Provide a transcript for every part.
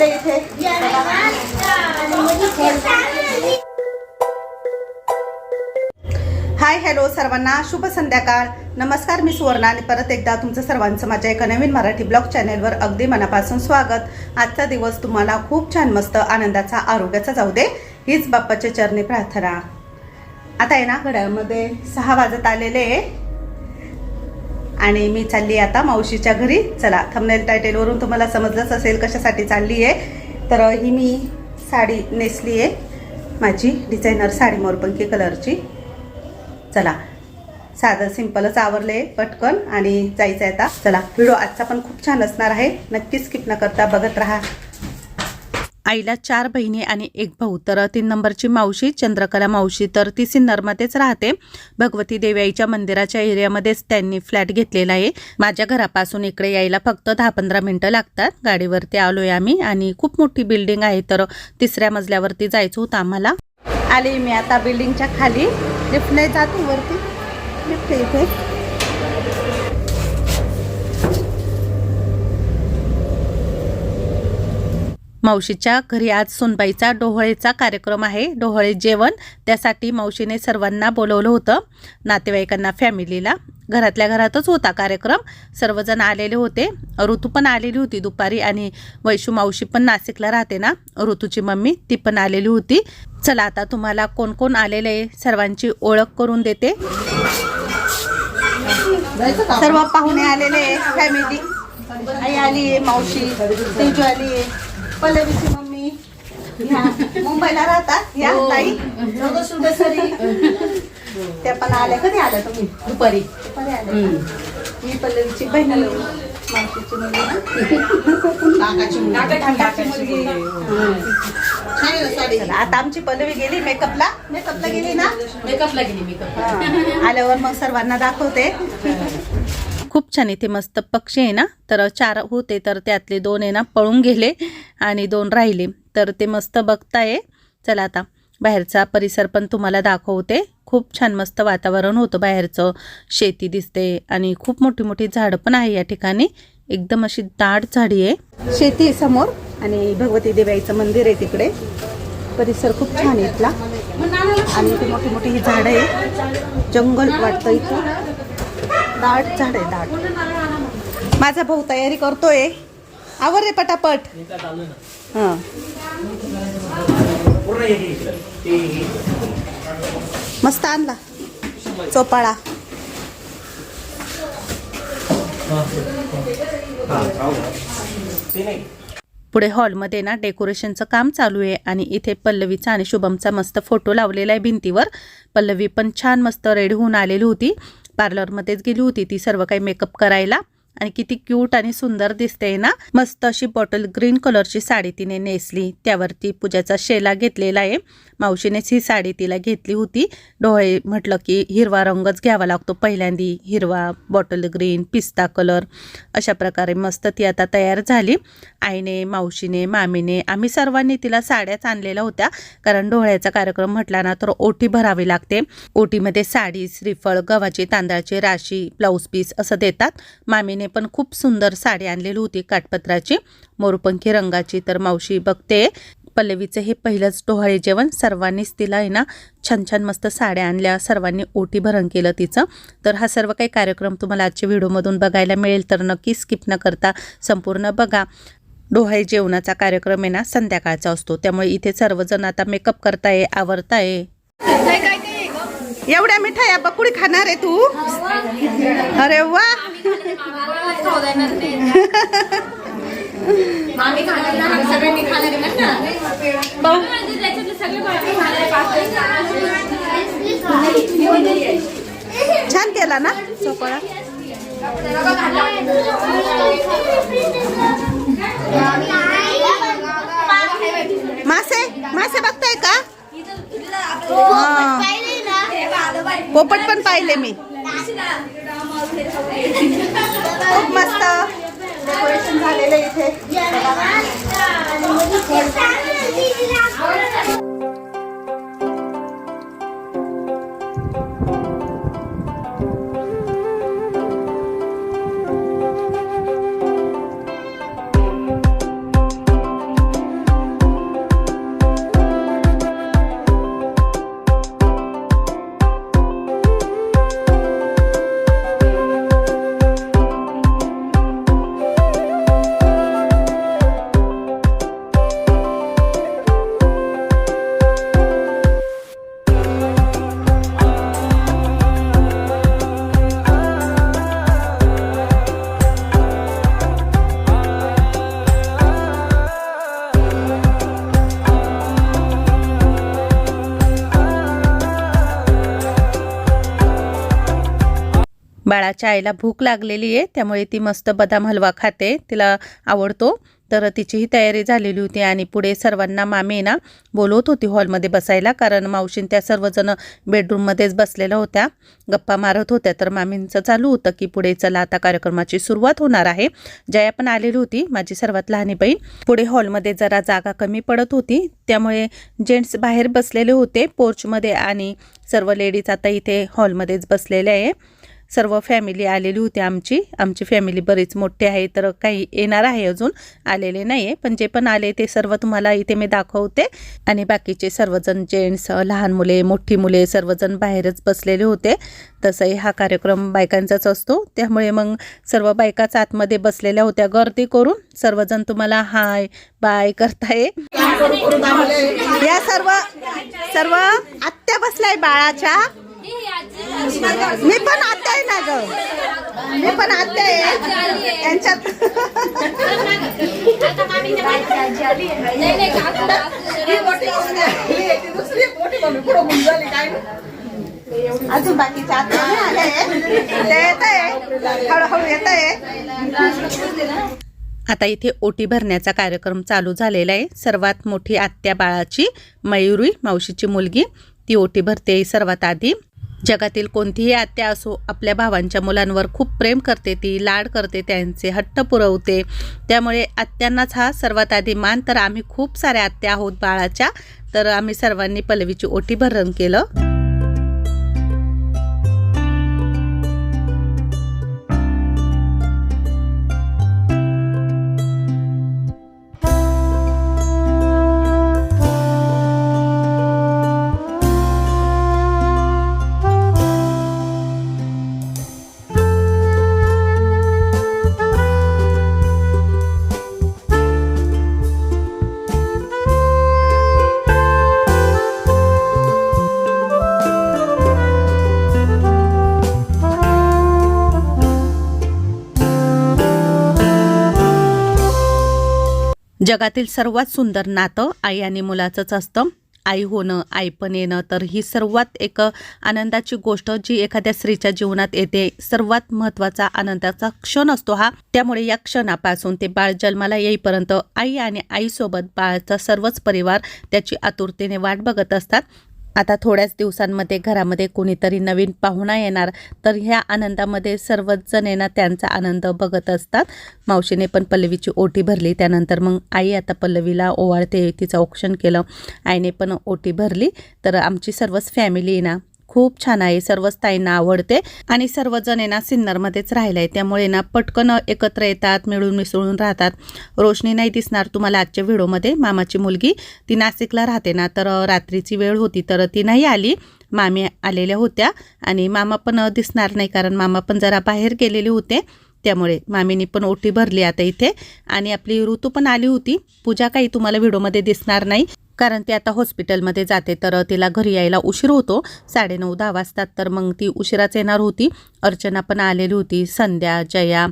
झालेलं इथे. Hi hello सर्वांना. शुभ संध्याकाळ. नमस्कार मी सुवर्णा आणि परत एकदा तुमचं सर्वांचं माझ्या एका नवीन मराठी ब्लॉग चॅनेलवर अगदी मनापासून स्वागत. आजचा दिवस तुम्हाला खूप छान मस्त आनंदाचा आरोग्याचा जाऊ दे हीच बाप्पाच्या चरणी प्रार्थना. आता आहे ना घड्याळमध्ये सहा वाजत आलेले आहे. आणि मी चालली आता मावशीच्या घरी. चला थंबनेल टायटेलवरून तुम्हाला समजलंच असेल कशासाठी चालली आहे. तर ही मी साडी नेसली आहे. माझी डिझायनर साडी मोरपंखी कलरची चला साधं सिंपलच आवरले पटकन आणि जायचं आहे आता. चला व्हिडिओ आजचा पण खूप छान असणार आहे. नक्कीच स्किप न करता बघत राहा. आईला चार बहिणी आणि एक भाऊ. तर तीन नंबरची मावशी चंद्रकला मावशी. तर ती सिन्नरमध्येच राहते. भगवती देवी आईच्या मंदिराच्या एरियामध्येच त्यांनी फ्लॅट घेतलेला आहे. माझ्या घरापासून इकडे यायला फक्त दहा पंधरा मिनटं लागतात. गाडीवरती आलोय आम्ही आणि खूप मोठी बिल्डिंग आहे. तर तिसऱ्या मजल्यावरती जायचं होतं आम्हाला. आले मी आता बिल्डिंगच्या खाली. लिफ्टने जातो वरती. लिफ्ट इथे. मावशीच्या घरी आज सोनबाईचा डोहळेचा कार्यक्रम आहे. डोहळे जेवण त्यासाठी मावशीने सर्वांना बोलवलं होतं. नातेवाईकांना फॅमिलीला. घरातल्या घरातच होता कार्यक्रम. सर्वजण आलेले होते. ऋतू पण आलेली होती दुपारी आणि वैशू मावशी पण नाशिकला राहते ना. ऋतूची मम्मी ती पण आलेली होती. चला आता तुम्हाला कोण कोण आलेले आहे? सर्वांची ओळख करून देते. सर्व पाहुणे आलेले फॅमिली. आई आली आहे मावशी. तेजू आली आहे. पल्लवीची मम्मी. ह्या मुंबईला राहतात या ताई. त्या पण आल्या. कधी आल्या तुम्ही? दुपारी. दुपारी आल्या. मी पल्लवीची बहीण. मावशीची मुलगी. चला, आता आमची पल्लवी गेली मेकअपला. मेकअपला गेली ना? मेकअपला गेली मेकअप हा. आल्यावर मग सर्वांना दाखवते. खूप छान इथे मस्त पक्षी आहे ना? तर चार होते तर त्यातले दोन आहे ना पळून गेले आणि दोन राहिले. तर ते मस्त बघताय. चला आता बाहेरचा परिसर पण तुम्हाला दाखवते. खूप छान मस्त वातावरण होतं बाहेरचं. शेती दिसते आणि खूप मोठी मोठी झाडं पण आहे या ठिकाणी. एकदम अशी दाट झाडी आहे. शेती आहे समोर आणि भगवती देवाईचं मंदिर आहे तिकडे. परिसर खूप छान आहे इथला. आणि मोठी मोठी ही झाडं आहे. जंगल वाटतं इथं. दाट झाड आहे दाट. माझा भाऊ तयारी करतोय. आवर रे पटापट. हां. मस्त आणला. चोपाळा. पुढे हॉलमध्ये ना डेकोरेशनचं काम चालू आहे आणि इथे पल्लवीचा आणि शुभमचा मस्त फोटो लावलेला आहे भिंतीवर. पल्लवी पण छान मस्त रेडी होऊन आलेली होती. पार्लरमध्येच गेली होती ती सर्व काही मेकअप करायला. आणि किती क्यूट आणि सुंदर दिसते ना. मस्त अशी बॉटल ग्रीन कलरची साडी तिने नेसली. त्यावरती पूजाचा शेला घेतलेला आहे. मावशीनेच ही साडी तिला घेतली होती. डोळे म्हटलं की हिरवा रंगच घ्यावा लागतो पहिल्यांदी. हिरवा बॉटल ग्रीन पिस्ता कलर अशा प्रकारे मस्त ती आता तयार झाली. आईने मावशीने मामीने आम्ही सर्वांनी तिला साड्याच आणलेल्या होत्या. कारण डोळ्याचा कार्यक्रम म्हटला ना तर ओटी भरावी लागते. ओटीमध्ये साडी श्रीफळ गव्हाची तांदळाची राशी ब्लाऊज पीस असं देतात. मामीने पण खूप सुंदर साडी आणलेली होती काठपत्राची. मोरपंखी रंगाची तर मावशी बघते. पल्लवीचं हे पहिलंच डोहाळे जेवण. सर्वांनीच तिला आहे ना छान छान मस्त साड्या आणल्या. सर्वांनी ओटी भरण केलं तिचं. तर हा सर्व काही कार्यक्रम तुम्हाला आजच्या व्हिडिओमधून बघायला मिळेल. तर नक्की स्किप न करता संपूर्ण बघा. डोहाळे जेवणाचा कार्यक्रम आहे ना संध्याकाळचा असतो. त्यामुळे इथे सर्वजण आता मेकअप करताय आवरताय. एवढ्या मिठाया बकुडी खाणार आहे तू? अरे वा. छान केला ना चोपळा पोपट पण पाहिले मी. खूप मस्त. डेकोरेशन झालेलं इथे. बाळाच्या आईला भूक लागलेली आहे त्यामुळे ती मस्त बदाम हलवा खाते तिला आवडतो. तर तिचीही तयारी झालेली होती आणि पुढे सर्वांना मामी ना बोलवत होती हॉलमध्ये बसायला कारण मावशीन त्या सर्वजण बेडरूममध्येच बसलेल्या होत्या. गप्पा मारत होत्या तर मामींचं चालू होतं की पुढे चला आता कार्यक्रमाची सुरुवात होणार आहे. जया पण आलेली होती माझी सर्वात लहानी बहीण. पुढे हॉलमध्ये जरा जागा कमी पडत होती त्यामुळे जेंट्स बाहेर बसलेले होते पोर्चमध्ये आणि सर्व लेडीज आता इथे हॉलमध्येच बसलेले आहे. सर्व फॅमिली आलेली होती आमची. आमची फॅमिली बरीच मोठी आहे तर काही येणार आहे अजून. आलेले नाही आहे पण जे पण आले ते सर्व तुम्हाला इथे मी दाखवते. आणि बाकीचे सर्वजण जेंट्स लहान मुले मोठी मुले सर्वजण बाहेरच बसलेले होते. तसंही हा कार्यक्रम बायकांचाच असतो. त्यामुळे मग सर्व बायकाच आतमध्ये बसलेल्या होत्या गर्दी करून. सर्वजण तुम्हाला हाय बाय करताय. या सर्व सर्व आत्या बसलाय बाळाच्या. मी पण आत्या आहे ना ग. मी पण आत्या आहे. यांच्यात अजून बाकीच्या आत्या नाही आल्या ते येत आहे. हळूहळू येत आहे. आता इथे ओटी भरण्याचा कार्यक्रम चालू झालेला आहे. सर्वात मोठी आत्या बाळाची मयुरी मावशीची मुलगी ती ओटी भरते सर्वात आधी. जगातील कोणतीही आत्या असो आपल्या भावांच्या मुलांवर खूप प्रेम करते ती लाड करते त्यांचे हट्ट पुरवते. त्यामुळे आत्यांनाच हा सर्वात आधी मान. तर आम्ही खूप साऱ्या आत्या आहोत बाळाच्या. तर आम्ही सर्वांनी पल्लवीची ओटी भरण केलं. जगातील सर्वात सुंदर नातं आई आणि मुलाचंच असतं. आई होणं आई पण येणं तर ही सर्वात एक आनंदाची गोष्ट जी एखाद्या स्त्रीच्या जीवनात येते. सर्वात महत्त्वाचा आनंदाचा क्षण असतो हा. त्यामुळे या क्षणापासून ते बाळ जन्माला येईपर्यंत आई आणि आईसोबत बाळाचा सर्वच परिवार त्याची आतुरतेने वाट बघत असतात. आता थोड्याच दिवसांमध्ये घरामध्ये कोणीतरी नवीन पाहुणा येणार तर ह्या आनंदामध्ये सर्वच जण येणार त्यांचा आनंद बघत असतात. मावशीने पण पल्लवीची ओटी भरली त्यानंतर मग आई आता पल्लवीला ओवाळते तिचं औक्षण केलं आईने पण ओटी भरली. तर आमची सर्वच फॅमिली आहे ना खूप छान आहे. सर्वच ताईंना आवडते आणि सर्वजण आहे ना सिन्नरमध्येच राहिलं आहे त्यामुळे ना पटकन एकत्र येतात मिळून मिसळून राहतात. रोशनी नाही दिसणार तुम्हाला आजच्या व्हिडिओमध्ये मामाची मुलगी. ती नाशिकला राहते ना तर रात्रीची वेळ होती तर ती नाही आली. मामी आलेल्या होत्या आणि मामा पण दिसणार नाही कारण मामा पण जरा बाहेर गेलेले होते. त्यामुळे मामीनी पण ओटी भरली आता इथे. आणि आपली ऋतू पण आली होती. पूजा काही तुम्हाला व्हिडिओमध्ये दिसणार नाही. कारण ती आता हॉस्पिटलमध्ये जाते तर तिला घरी यायला उशीर होतो. साडेनऊ दहा वाजतात तर मग ती उशिराच येणार होती. अर्चना पण आलेली होती संध्या जया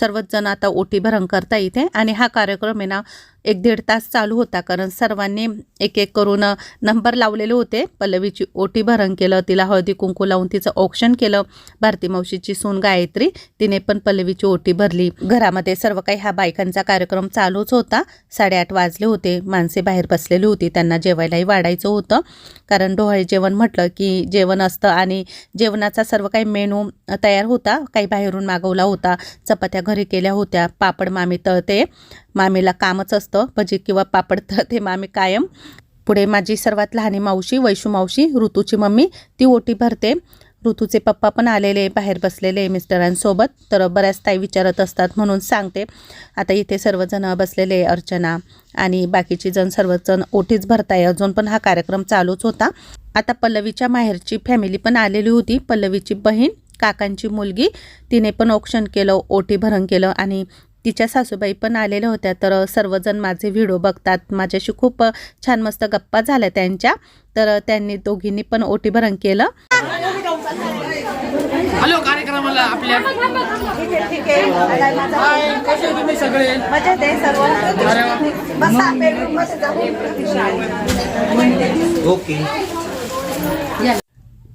सर्वच जण आता ओटी भरण करता इथे. आणि हा कार्यक्रम आहे ना एक दीड तास चालू होता कारण सर्वांनी एक एक करून नंबर लावलेले होते. पल्लवीची ओटी भरण केलं तिला हळदी कुंकू लावून तिचं औक्षण केलं भारती मावशीची सून गायत्री तिने पण पल्लवीची ओटी भरली. घरामध्ये सर्व काही हा बायकांचा कार्यक्रम चालूच होता. साडेआठ वाजले होते माणसे बाहेर बसलेली होती त्यांना जेवायलाही वाढायचं होतं. कारण डोहाळे जेवण म्हटलं की जेवण असतं आणि जेवणाचा सर्व काही मेनू तयार होता काही बाहेरून मागवला होता चपात्या घरी केल्या होत्या. पापड मामी तळते. मामीला कामच असतं. भजी किंवा पापड तळते मामी कायम. पुढे माझी सर्वात लहानी मावशी वैशू मावशी ऋतूची मम्मी ती ओटी भरते. ऋतूचे पप्पा पण आलेले बाहेर बसलेले मिस्टरांसोबत. तर बऱ्याच ताई विचारत असतात म्हणून सांगते. आता इथे सर्वजण बसलेले अर्चना आणि बाकीची जण सर्वजण ओटीच भरताय. अजून पण हा कार्यक्रम चालूच होता. आता पल्लवीच्या माहेरची फॅमिली पण आलेली होती. पल्लवीची बहीण काकांची मुलगी तिने पण औक्षण केलं ओटी भरण केलं आणि तिच्या सासूबाई पण आलेल्या होत्या. तर सर्वजण माझे व्हिडिओ बघतात. माझ्याशी खूप छान मस्त गप्पा झाल्या त्यांच्या. तर त्यांनी दोघींनी पण ओटी भरण केलं. हॅलो कार्यक्रमाला आपल्या ओके.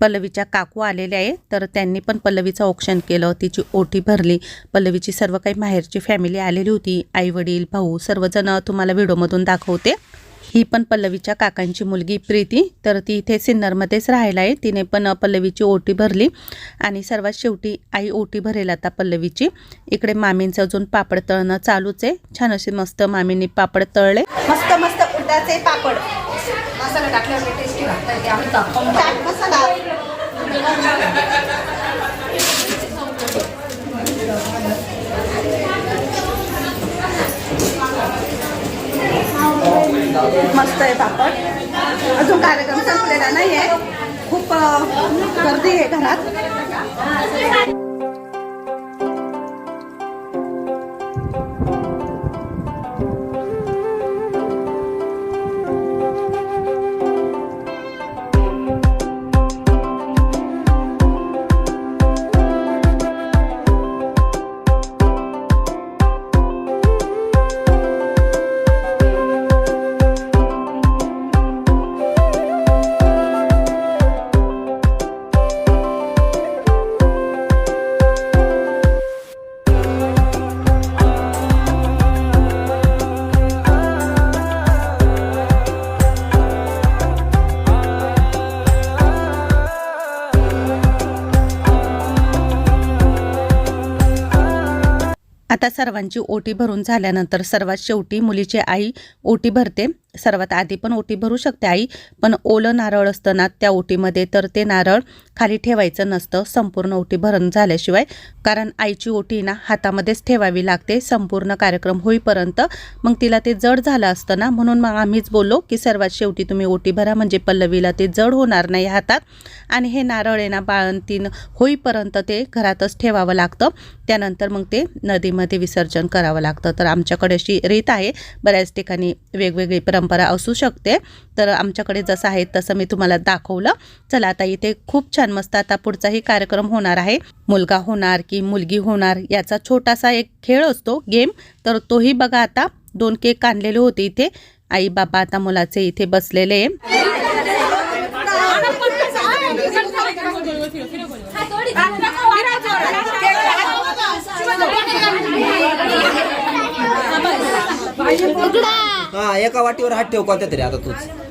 पल्लवीच्या काकू आलेल्या आहे तर त्यांनी पण पल्लवीचं औक्षण केलं तिची ओटी भरली. पल्लवीची सर्व काही माहेरची फॅमिली आलेली होती आई वडील भाऊ सर्वजण तुम्हाला व्हिडिओमधून दाखवते. ही पण पल्लवीच्या काकांची मुलगी प्रीती तर ती इथे सिन्नरमध्येच राहायला आहे. तिने पण पल्लवीची ओटी भरली आणि सर्वात शेवटी आई ओटी भरेल आता पल्लवीची. इकडे मामींचं अजून पापड तळणं चालूच आहे. छान असे मस्त मामींनी पापड तळले. मस्त मस्त उडदाचे पापड. मस्त आहे पापड. अजून कार्यक्रम संपलेला नाही आहे खूप गर्दी आहे घरात. सर्वांची ओटी भरून झाल्यानंतर सर्वात शेवटी मुलीची आई ओटी भरते. सर्वात आधी पण ओटी भरू शकते आई पण ओलं नारळ असतं ना त्या ओटीमध्ये तर ते नारळ खाली ठेवायचं नसतं. संपूर्ण ओटी भरण झाल्याशिवाय कारण आईची ओटी ना हातामध्येच ठेवावी लागते. संपूर्ण कार्यक्रम होईपर्यंत मग तिला ते जड झालं असतं ना म्हणून मग आम्हीच बोललो की सर्वात शेवटी तुम्ही ओटी भरा म्हणजे पल्लवीला ते जड होणार नाही हातात. आणि हे नारळ आहे ना बाळंतीन होईपर्यंत ते घरातच ठेवावं लागतं. त्यानंतर मग ते नदीमध्ये विसर्जन करावं लागतं. तर आमच्याकडे अशी रीत आहे. बऱ्याच ठिकाणी वेगवेगळी परंपरा असू शकते. तर आमच्याकडे जसं आहे तसं मी तुम्हाला दाखवलं. चला आता इथे खूप छान मस्त आता पुढचाही कार्यक्रम होणार आहे. मुलगा होणार की मुलगी होणार याचा छोटासा एक खेळ असतो गेम. तर तोही बघा आता दोन केक आणलेले होते इथे. आई बाबा आता मुलाचे इथे बसलेले आहे. हा एका वाटीवर हात ठेव कोणत्या तरी आता तूच.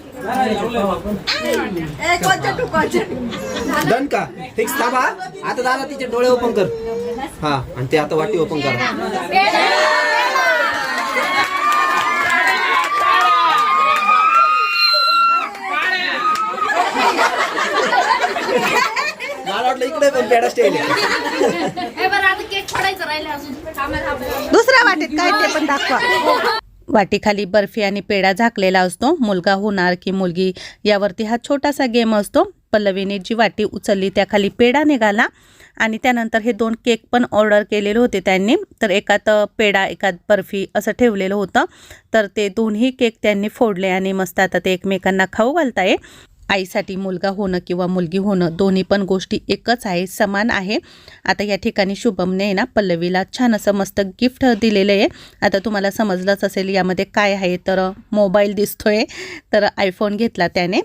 डन का फिक्स थांबा आता दादा तिचे डोळे ओपन कर. हा आणि ते आता वाटी ओपन कर. मला वाटलं इकडे पण हे दुसऱ्या वाटीत काय ते पण दाखवा. वाटीखाली बर्फी आणि पेढा झाकलेला असतो. मुलगा होणार की मुलगी यावरती हा छोटासा गेम असतो. पल्लवीने जी वाटी उचलली त्याखाली पेढा निघाला आणि त्यानंतर हे दोन केक पण ऑर्डर केलेले होते त्यांनी. तर एकात पेढा एकात बर्फी असं ठेवलेलं होतं. तर ते दोन्ही केक त्यांनी फोडले आणि मस्त आता ते एकमेकांना खाऊ घालताय आईसाठी मुलगा होणं किंवा मुलगी होणं दोन्ही पण गोष्टी एकच आहे समान आहे. आता या ठिकाणी शुभमने ना पल्लवीला छान असं मस्त गिफ्ट दिलेलं आहे. आता तुम्हाला समजलंच असेल यामध्ये काय आहे. तर मोबाईल दिसतोय. तर आयफोन घेतला त्याने.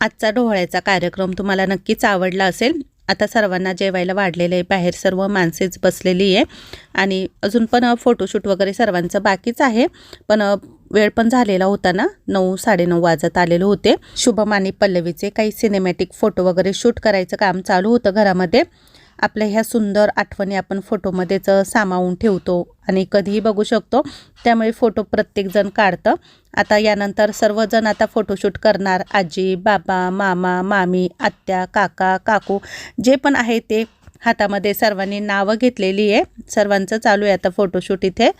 आजचा डोहळ्याचा कार्यक्रम तुम्हाला नक्कीच आवडला असेल. आता सर्वांना जेवायला वाढलेलं आहे. बाहेर सर्व माणसेच बसलेली आहे. आणि अजून पण फोटोशूट वगैरे सर्वांचं बाकीच आहे. पण वेळ पण झालेला होता ना? नऊ साडेनऊ वाजत आलेले होते. शुभम आणि पल्लवीचे काही सिनेमॅटिक फोटो वगैरे शूट करायचं काम चालू होतं घरामध्ये. आपल्या ह्या सुंदर आठवणी आपण फोटोमध्येच सामावून ठेवतो आणि कधीही बघू शकतो. त्यामुळे फोटो प्रत्येकजण काढतं. आता यानंतर सर्वजण आता फोटोशूट करणार. आजी बाबा मामा मामी आत्या काका काकू जे पण आहे ते हातामध्ये सर्वांनी नावं घेतलेली आहे. सर्वांचं चालू आहे आता फोटोशूट इथे.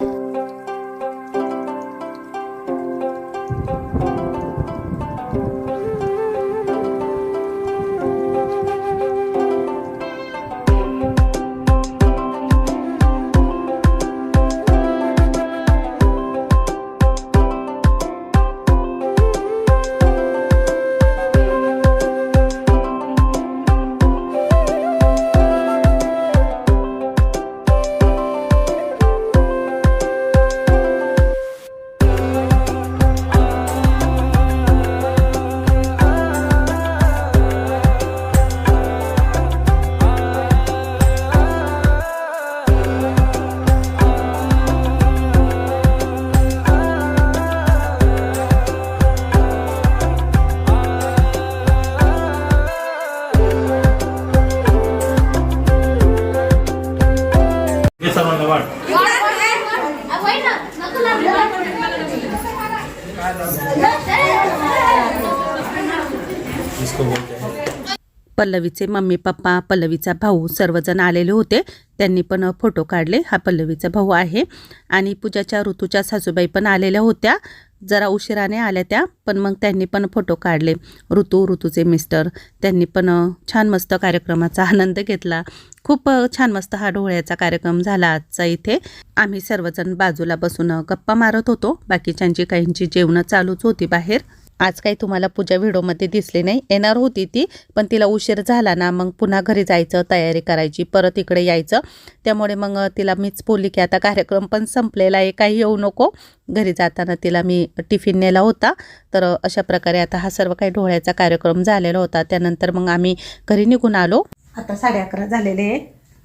पल्लवीचे मम्मी पप्पा पल्लवीचा भाऊ सर्वजण आलेले होते. त्यांनी पण फोटो काढले. हा पल्लवीचा भाऊ आहे. आणि पूजाच्या ऋतूच्या सासूबाई पण आलेल्या होत्या. जरा उशिराने आल्या त्या पण मग त्यांनी पण फोटो काढले. ऋतू ऋतूचे मिस्टर त्यांनी पण छान मस्त कार्यक्रमाचा आनंद घेतला. खूप छान मस्त हा डोळ्याचा कार्यक्रम झाला आजचा इथे. आम्ही सर्वजण बाजूला बसून गप्पा मारत होतो. बाकीच्यांची काहींची जेवणं चालूच होती बाहेर. आज काही तुम्हाला पूजा व्हिडिओमध्ये दिसली नाही. येणार होती ती पण तिला उशीर झाला ना मग पुन्हा घरी जायचं तयारी करायची परत इकडे यायचं. त्यामुळे मग तिला मीच बोलली की आता कार्यक्रम पण संपलेला आहे काही येऊ नको. घरी जाताना तिला मी टिफिन नेला होता. तर अशा प्रकारे आता हा सर्व काही डोळ्याचा कार्यक्रम झालेला होता. त्यानंतर मग आम्ही घरी निघून आलो. आता साडे अकरा झालेले आहे.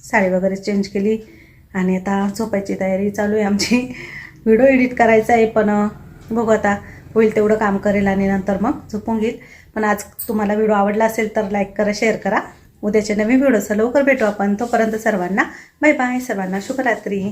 साडी वगैरे चेंज केली आणि आता झोपायची तयारी चालू आहे आमची. व्हिडिओ एडिट करायचा आहे पण बघू आता होईल तेवढं काम करेल आणि नंतर मग झोपून घेईल. पण आज तुम्हाला व्हिडिओ आवडला असेल तर लाईक करा शेअर करा. उद्याच्या नवीन व्हिडिओचा लवकर भेटू आपण. तोपर्यंत सर्वांना बाय बाय सर्वांना शुभरात्री.